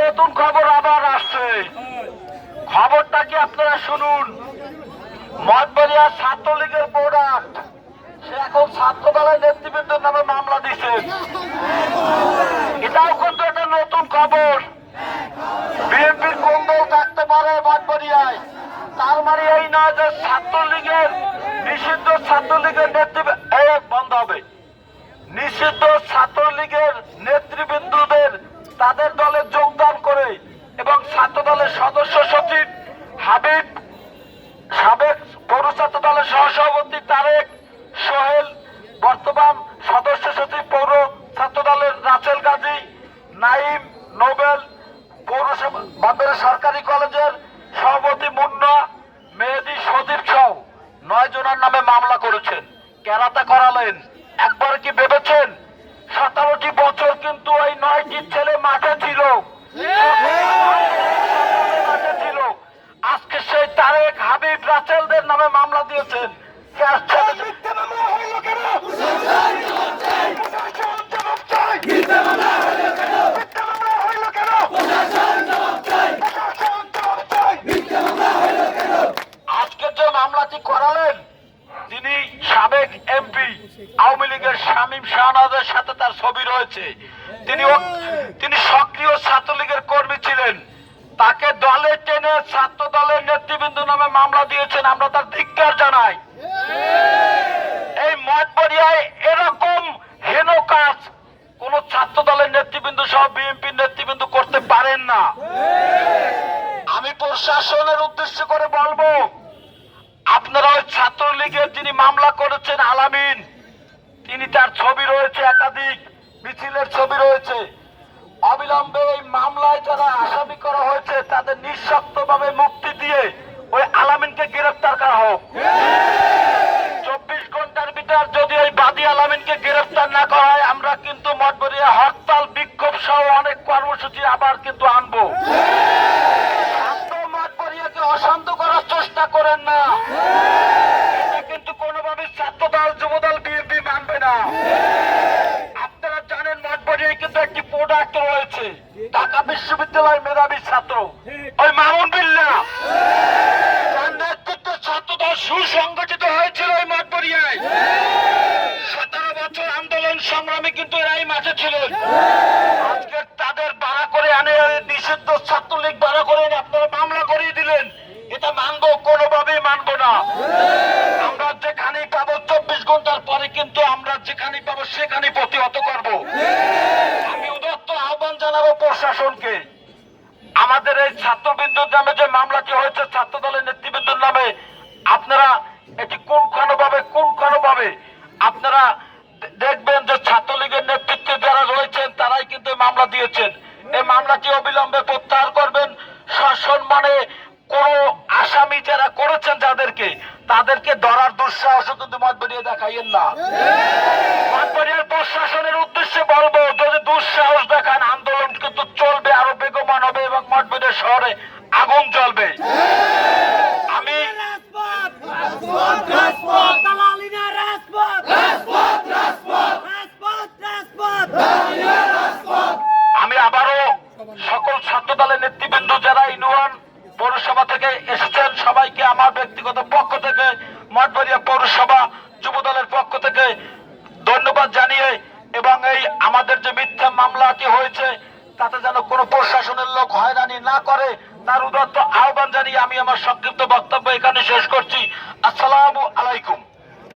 নতুন খবর আবার আসছে। খবরটা কি আপনারা শুনুন? মঠবাড়িয়া ছাত্রলীগের প্রোডাক্ট সে এখন ছাত্র দলের নেতৃবৃন্দের নামে মামলা দিছে। এটাও কিন্তু একটা নতুন খবর। বিএনপির কোন দল থাকতে পারে মঠবাড়িয়ায়। তার মানে এই নয় যে ছাত্রলীগের নিষিদ্ধ ছাত্রলীগের নেতৃবৃন্দ বন্ধ হবে। নিষিদ্ধ ছাত্রলীগের নেতৃবৃন্দদের তাদের দলে যোগদান করে এবং ছাত্র দলের সদস্য সচিব হাবিব, সাবেক পৌর ছাত্র দলের সহসভাপতি তারেক সোহেল, বর্তমান সদস্য সচিব পৌর ছাত্র দলের রাসেল গাজী, নাইম নোবেল, পৌরসভা সরকারি কলেজের সভাপতি মুন্না, মেহেদি সদীপ সহ নয় জনের নামে মামলা করেছেন। কেরাতা করালেন। একবার কি ভেবেছেন? সতেরোটি বছর কিন্তু ওই নয়টি ছেলে মাঠে ছিল। ছিল। আজকে সেই তারেক হাবিব রাসেলদের নামে মামলা দিয়েছেন। কে ছেড়েছে? আজকে যে মামলাটি করালেন আওয়ামী লীগের শামীম শাহনাজের সাথে তার ছবি রয়েছে। তিনি তিনি সক্রিয় ছাত্রলীগের কর্মী ছিলেন। তাকে দলে টেনে ছাত্র দলের নেতৃবৃন্দ নামে মামলা দিয়েছেন। আমরা তার ধিক্কার জানাই। এই মঠবাড়িয়ায় এরকম হেন কাজ কোন ছাত্র দলের নেতৃবৃন্দ সহ বিএনপির নেতৃবৃন্দ করতে পারেন না। আমি প্রশাসনের উদ্দেশ্য করে বলব, আপনারা ওই ছাত্রলীগের যিনি মামলা করেছেন আলামিন তিনি তার ছবি রয়েছে একাধিক, মিছিলের ছবি রয়েছে। অবিলম্বে এই মামলায় যারা আসামি করা হয়েছে, তাদের নিঃশক্তভাবে মুক্তি দিয়ে ওই আলামিনকে গ্রেফতার করা হোক। চব্বিশ ঘণ্টার ভিতর যদি ওই বাদী আলামিনকে গ্রেফতার না করা হয়, আমরা কিন্তু মঠবরিয়া হরতাল, বিক্ষোভ সহ অনেক কর্মসূচি আবার কিন্তু আনব। মঠবরিয়াকে অশান্ত করার চেষ্টা করেন না। কিন্তু কোনোভাবে ছাত্র দল যুব দল বিএনপি মানবে না আপনারা জানেন মঠবরিয়ায় কিন্তু একটি রয়েছে। ঢাকা বিশ্ববিদ্যালয়ের মেধাবী ছাত্র, ওই মামুন বিল্লা। ছাত্রদল সুসংগঠিত হয়েছিল ওই সতেরো বছর আন্দোলন সংগ্রামে কিন্তু এরাই মাঝে ছিলেন। আজকে তাদের ভাড়া করে আনে নিষিদ্ধ ছাত্রলীগ ভাড়া করে আপনারা মামলা করিয়ে দিলেন। এটা মানবো, কোনোভাবেই মানবো না। প্রশাসনকে। আমাদের এই ছাত্রবৃন্দুর নামে যে মামলাটি হয়েছে ছাত্র দলের নেতৃবৃন্দুর নামে আপনারা এটি কোন ভাবে কোনখানভাবে কোনখানভাবে আপনারা দেখবেন যে ছাত্রলীগের নেতৃত্বে যারা রয়েছেন তারাই কিন্তু মামলা দিয়েছেন। এই মামলাটি অবিলম্বে প্রত্যাহার করবেন। সসম্মানে কোন আসামি যারা করেছেন যাদেরকে তাদেরকে ধরার দুঃসাহস কিন্তু মত বেরিয়ে দেখাইয়েন না। মঠবাড়িয়ার প্রশাসনের উদ্দেশ্যে বলব যদি দুঃসাহস দেখান আন্দোলন শহরে আগুন জ্বলবে। আমি! আমি আবারও সকল ছাত্র দলের নেতৃবৃন্দ যারা ইউনিয়ন পৌরসভা থেকে এসেছেন সবাইকে আমার ব্যক্তিগত পক্ষ থেকে মঠবাড়িয়া পৌরসভা যুব দলের পক্ষ থেকে ধন্যবাদ জানিয়ে এবং এই আমাদের যে মিথ্যা মামলাটি হয়েছে তাতে যেন কোনো প্রশাসনের লোক না করে তার উদাত্ত আহ্বান জানিয়ে আমি আমার সংক্ষিপ্ত বক্তব্য এখানে শেষ করছি।